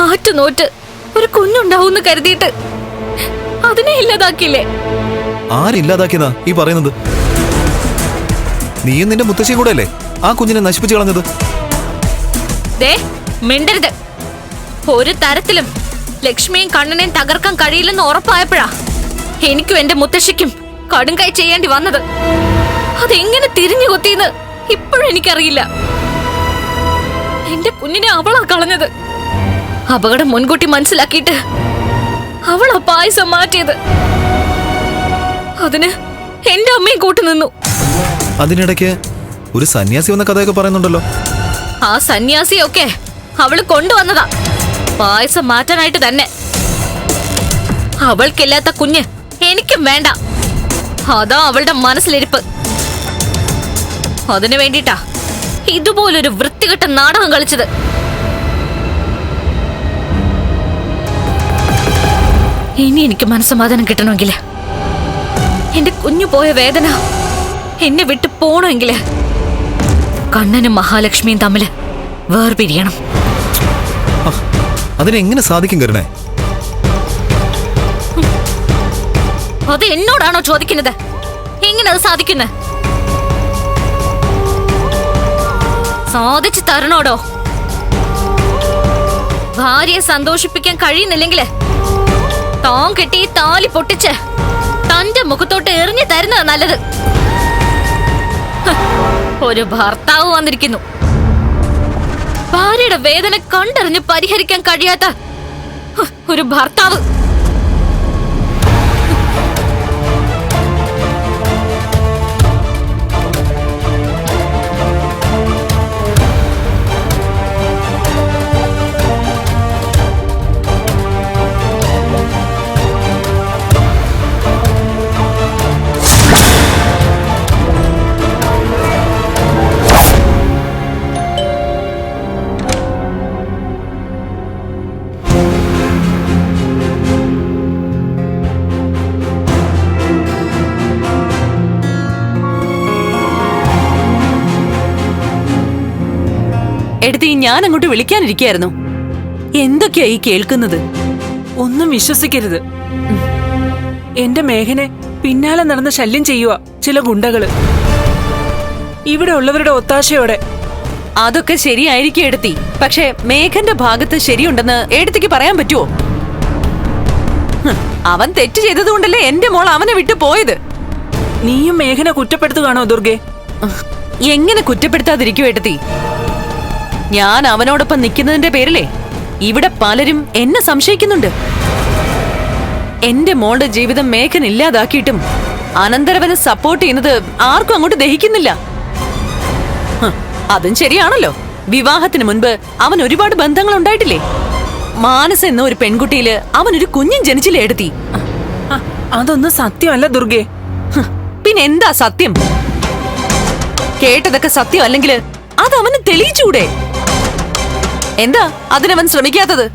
ആറ്റുനോറ്റ് ഒരു കുഞ്ഞുണ്ടാവും കരുതിയിട്ട് അതിനെ ഇല്ലാതാക്കിയില്ലേ? ആരില്ലാതാക്കിയതാ ഈ പറയുന്നത്? നീയും നിന്റെ മുത്തശ്ശിയും കൂടെ അല്ലേ? ആ കുഞ്ഞിനെ നശിപ്പിച്ചു കളഞ്ഞത്? മിണ്ടരുത്. ഒരു തരത്തിലും ലക്ഷ്മിയും കണ്ണനെയും തകർക്കാൻ കഴിയില്ലെന്ന് ഉറപ്പായപ്പോഴാ എനിക്കും എന്റെ മുത്തശ്ശിക്കും കടുംകൈ ചെയ്യേണ്ടി വന്നത്. അതെങ്ങനെ തിരിഞ്ഞു കൊത്തിയെന്ന് ഇപ്പോഴും എനിക്കറിയില്ല. എന്റെ കുഞ്ഞിനെ അവളാ കളഞ്ഞത്. അപകടം മുൻകൂട്ടി മനസ്സിലാക്കിയിട്ട് അവൾ ആ പായസം മാറ്റിയത്. അതിന് എന്റെ അമ്മയും കൂട്ടുനിന്നു അതിനിടയ്ക്ക് ഒരു സന്യാസി വന്ന കഥയൊക്കെ പറയുന്നുണ്ടല്ലോ. ആ സന്യാസിയൊക്കെ അവൾ കൊണ്ടുവന്നതാ. പായസം മാറ്റാനായിട്ട് തന്നെ. അവൾക്കില്ലാത്ത കുഞ്ഞ് എനിക്കും വേണ്ട. അതാ അവളുടെ മനസ്സിലിരിപ്പ്. അതിനു വേണ്ടിട്ടാ ഇതുപോലൊരു വൃത്തികെട്ട നാടകം കളിച്ചത്. ഇനി എനിക്ക് മനസ്സമാധാനം കിട്ടണമെങ്കിൽ എന്റെ കുഞ്ഞു പോയ വേദന എന്നെ വിട്ട് പോണമെങ്കിൽ കണ്ണനും മഹാലക്ഷ്മിയും തമ്മിൽ വേർപിരിയണം. അതിനെങ്ങനെ സാധിക്കും കരുണേ? അത് എന്നോടാണോ ചോദിക്കുന്നത്? എങ്ങനെ അത് സാധിക്കുന്നത് സാധിച്ചു തരണോടോ? ഭാര്യയെ സന്തോഷിപ്പിക്കാൻ കഴിയുന്നില്ലെങ്കിൽ താൻ കെട്ടി താലി പൊട്ടിച്ച് തന്റെ മുഖത്തോട്ട് എറിഞ്ഞു തരുന്നത് നല്ലത്. ഒരു ഭർത്താവ് വന്നിരിക്കുന്നു. ഭാര്യയുടെ വേദന കണ്ടറിഞ്ഞ് പരിഹരിക്കാൻ കഴിയാത്ത ഒരു ഭർത്താവ്. എടുത്തി ഞാൻ അങ്ങോട്ട് വിളിക്കാനിരിക്കായിരുന്നു. എന്തൊക്കെയാ ഈ കേൾക്കുന്നത്? ഒന്നും വിശ്വസിക്കരുത്. എന്റെ മേഘനെ പിന്നാലെ നടന്ന് ശല്യം ചെയ്യുക ചില ഗുണ്ടകൾ. ഇവിടെ ഉള്ളവരുടെ ഒത്താശയോടെ. അതൊക്കെ ശരിയായിരിക്കും എടുത്തി പക്ഷെ മേഘന്റെ ഭാഗത്ത് ശരിയുണ്ടെന്ന് എടുത്തിക്ക് പറയാൻ പറ്റുമോ അവൻ തെറ്റ് ചെയ്തതുകൊണ്ടല്ലേ എന്റെ മോൾ അവനെ വിട്ടു പോയത്? നീയും മേഘനെ കുറ്റപ്പെടുത്തുകയാണോ ദുർഗെ? എങ്ങനെ കുറ്റപ്പെടുത്താതിരിക്കും എടുത്തി ഞാൻ അവനോടൊപ്പം നിൽക്കുന്നതിന്റെ പേരിലേ ഇവിടെ പലരും എന്നെ സംശയിക്കുന്നുണ്ട്. എന്റെ മോളുടെ ജീവിതം മേഘൻ ഇല്ലാതാക്കിയിട്ടും അനന്തരവനെ സപ്പോർട്ട് ചെയ്യുന്നത് ആർക്കും അങ്ങോട്ട് ദഹിക്കുന്നില്ല. അതും ശരിയാണല്ലോ. വിവാഹത്തിന് മുൻപ് അവൻ ഒരുപാട് ബന്ധങ്ങൾ ഉണ്ടായിട്ടില്ലേ? മാനസ എന്ന ഒരു പെൺകുട്ടിയിൽ അവൻ ഒരു കുഞ്ഞും ജനിച്ചില്ലേ എടുത്തി? അതൊന്നും സത്യമല്ല ദുർഗെ. പിന്നെ എന്താ സത്യം? കേട്ടതൊക്കെ സത്യം അല്ലെങ്കിൽ അത് അവന് തെളിയിച്ചൂടെ? എന്താ അതിനവൻ ശ്രമിക്കാത്തത്?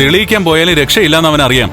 തെളിയിക്കാൻ പോയാലും രക്ഷയില്ലെന്ന് അവൻ അറിയാം